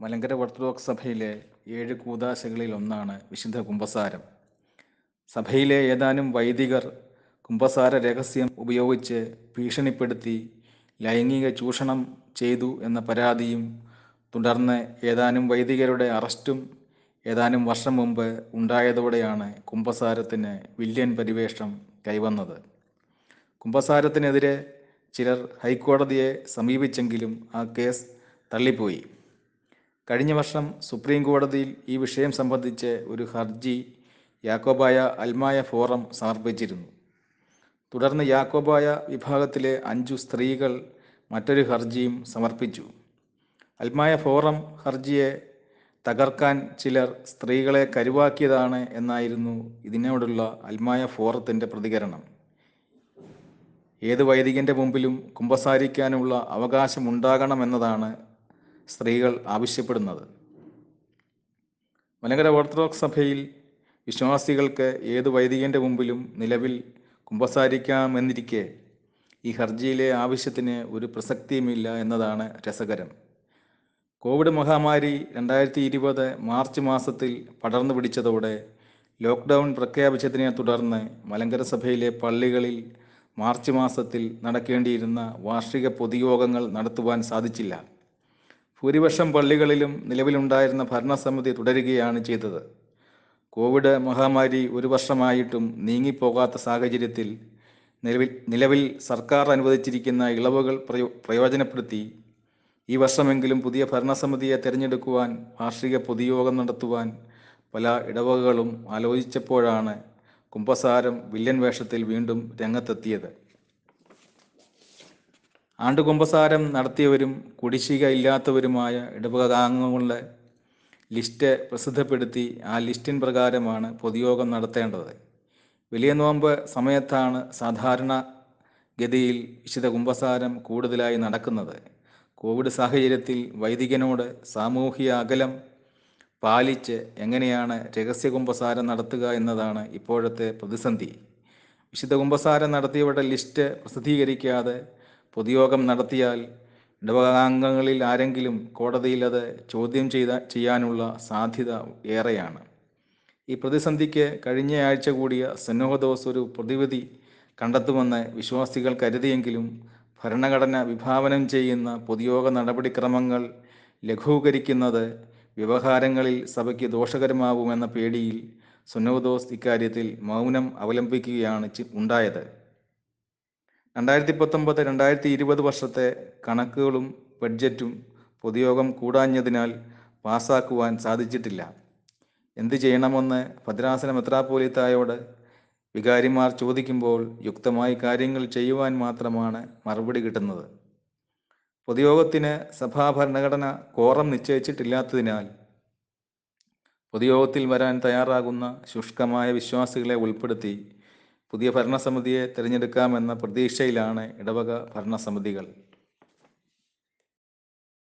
Malankara orthodox സഭയിലെ ഏഴ് കൂതാശകളിൽ ഒന്നാണ് വിശുദ്ധ കുംഭസാരം. സഭയിലെ ഏതാനും വൈദികർ കുംഭസാര രഹസ്യം ഉപയോഗിച്ച് ഭീഷണിപ്പെടുത്തി ലൈംഗിക ചൂഷണം ചെയ്തു എന്ന പരാതിയും തുടർന്ന് ഏതാനും വൈദികരുടെ അറസ്റ്റും ഏതാനും വർഷം മുമ്പ് ഉണ്ടായതോടെയാണ് കുംഭസാരത്തിന് വില്യൻ പരിവേഷം കൈവന്നത്. കുംഭസാരത്തിനെതിരെ ചിലർ ഹൈക്കോടതിയെ സമീപിച്ചെങ്കിലും ആ കേസ് തള്ളിപ്പോയി. കഴിഞ്ഞ വർഷം സുപ്രീം കോടതിയിൽ ഈ വിഷയം സംബന്ധിച്ച് ഒരു ഹർജി യാക്കോബായ അൽമായ ഫോറം സമർപ്പിച്ചിരുന്നു. തുടർന്ന് യാക്കോബായ വിഭാഗത്തിലെ അഞ്ചു സ്ത്രീകൾ മറ്റൊരു ഹർജിയും സമർപ്പിച്ചു. അൽമായ ഫോറം ഹർജിയെ തകർക്കാൻ ചിലർ സ്ത്രീകളെ കരുവാക്കിയതാണ് എന്നായിരുന്നു ഇതിനോടുള്ള അൽമായ ഫോറത്തിന്റെ പ്രതികരണം. ഏത് വൈദികന്റെ മുമ്പിലും കുമ്പസാരിക്കാനുള്ള അവകാശമുണ്ടാകണമെന്നതാണ് സ്ത്രീകൾ ആവശ്യപ്പെടുന്നത്. മലങ്കര ഓർത്തഡോക്സ് സഭയിൽ വിശ്വാസികൾക്ക് ഏത് വൈദികന്റെ മുമ്പിലും നിലവിൽ കുമ്പസാരിക്കാമെന്നിരിക്കെ ഈ ഹർജിയിലെ ആവശ്യത്തിന് ഒരു പ്രസക്തിയുമില്ല എന്നതാണ് രസകരം. കോവിഡ് മഹാമാരി രണ്ടായിരത്തി ഇരുപത് മാർച്ച് മാസത്തിൽ പടർന്നു പിടിച്ചതോടെ ലോക്ക്ഡൗൺ പ്രഖ്യാപിച്ചതിനെ തുടർന്ന് മലങ്കര സഭയിലെ പള്ളികളിൽ മാർച്ച് മാസത്തിൽ നടക്കേണ്ടിയിരുന്ന വാർഷിക പൊതുയോഗങ്ങൾ നടത്തുവാൻ സാധിച്ചില്ല. ഭൂരിപക്ഷം പള്ളികളിലും നിലവിലുണ്ടായിരുന്ന ഭരണസമിതി തുടരുകയാണ് ചെയ്തത്. കോവിഡ് മഹാമാരി ഒരു വർഷമായിട്ടും നീങ്ങിപ്പോകാത്ത സാഹചര്യത്തിൽ നിലവിൽ നിലവിൽ സർക്കാർ അനുവദിച്ചിരിക്കുന്ന ഇളവുകൾ പ്രയോ പ്രയോജനപ്പെടുത്തി ഈ വർഷമെങ്കിലും പുതിയ ഭരണസമിതിയെ തിരഞ്ഞെടുക്കുവാൻ വാർഷിക പൊതുയോഗം നടത്തുവാൻ പല ഇടവകകളും ആലോചിച്ചപ്പോഴാണ് കുംഭസാരം വില്ലൻ വേഷത്തിൽ വീണ്ടും രംഗത്തെത്തിയത്. ആണ്ടുകുംഭസാരം നടത്തിയവരും കുടിശ്ശിക ഇല്ലാത്തവരുമായ ഇടവകാംഗങ്ങളുടെ ലിസ്റ്റ് പ്രസിദ്ധപ്പെടുത്തി ആ ലിസ്റ്റിൻ പ്രകാരമാണ് പൊതുയോഗം നടത്തേണ്ടത്. വലിയ നോമ്പ് സമയത്താണ് സാധാരണ ഗതിയിൽ വിശുദ്ധ കുംഭസാരം കൂടുതലായി നടക്കുന്നത്. കോവിഡ് സാഹചര്യത്തിൽ വൈദികനോട് സാമൂഹിക അകലം പാലിച്ച് എങ്ങനെയാണ് രഹസ്യ കുംഭസാരം നടത്തുക എന്നതാണ് ഇപ്പോഴത്തെ പ്രതിസന്ധി. വിശുദ്ധ കുംഭസാരം നടത്തിയവരുടെ ലിസ്റ്റ് പ്രസിദ്ധീകരിക്കാതെ പൊതുയോഗം നടത്തിയാൽ ഇടവകാംഗങ്ങളിൽ ആരെങ്കിലും കോടതിയിൽ അത് ചോദ്യം ചെയ്ത ചെയ്യാനുള്ള സാധ്യത ഏറെയാണ്. ഈ പ്രതിസന്ധിക്ക് കഴിഞ്ഞ ആഴ്ച കൂടിയ സെനോഹദോസ് ഒരു പ്രതിവിധി കണ്ടെത്തുമെന്ന് വിശ്വാസികൾ കരുതിയെങ്കിലും ഭരണഘടന വിഭാവനം ചെയ്യുന്ന പൊതുയോഗ നടപടിക്രമങ്ങൾ ലഘൂകരിക്കുന്നത് വ്യവഹാരങ്ങളിൽ സഭയ്ക്ക് ദോഷകരമാവുമെന്ന പേടിയിൽ സുനോദോസ് ഇക്കാര്യത്തിൽ മൗനം അവലംബിക്കുകയാണ് ഉണ്ടായത്. രണ്ടായിരത്തി പത്തൊമ്പത് രണ്ടായിരത്തി ഇരുപത് വർഷത്തെ കണക്കുകളും ബഡ്ജറ്റും പൊതുയോഗം കൂടാഞ്ഞതിനാൽ പാസാക്കുവാൻ സാധിച്ചിട്ടില്ല. എന്തു ചെയ്യണമെന്ന് ഭദ്രാസന മെത്രാപോലിത്തായോട് വികാരിമാർ ചോദിക്കുമ്പോൾ യുക്തമായി കാര്യങ്ങൾ ചെയ്യുവാൻ മാത്രമാണ് മറുപടി കിട്ടുന്നത്. പൊതുയോഗത്തിന് സഭാ ഭരണഘടന കോറം നിശ്ചയിച്ചിട്ടില്ലാത്തതിനാൽ പൊതുയോഗത്തിൽ വരാൻ തയ്യാറാകുന്ന ശുഷ്കമായ വിശ്വാസികളെ ഉൾപ്പെടുത്തി പുതിയ ഭരണസമിതിയെ തിരഞ്ഞെടുക്കാമെന്ന പ്രതീക്ഷയിലാണ് ഇടവക ഭരണസമിതികൾ.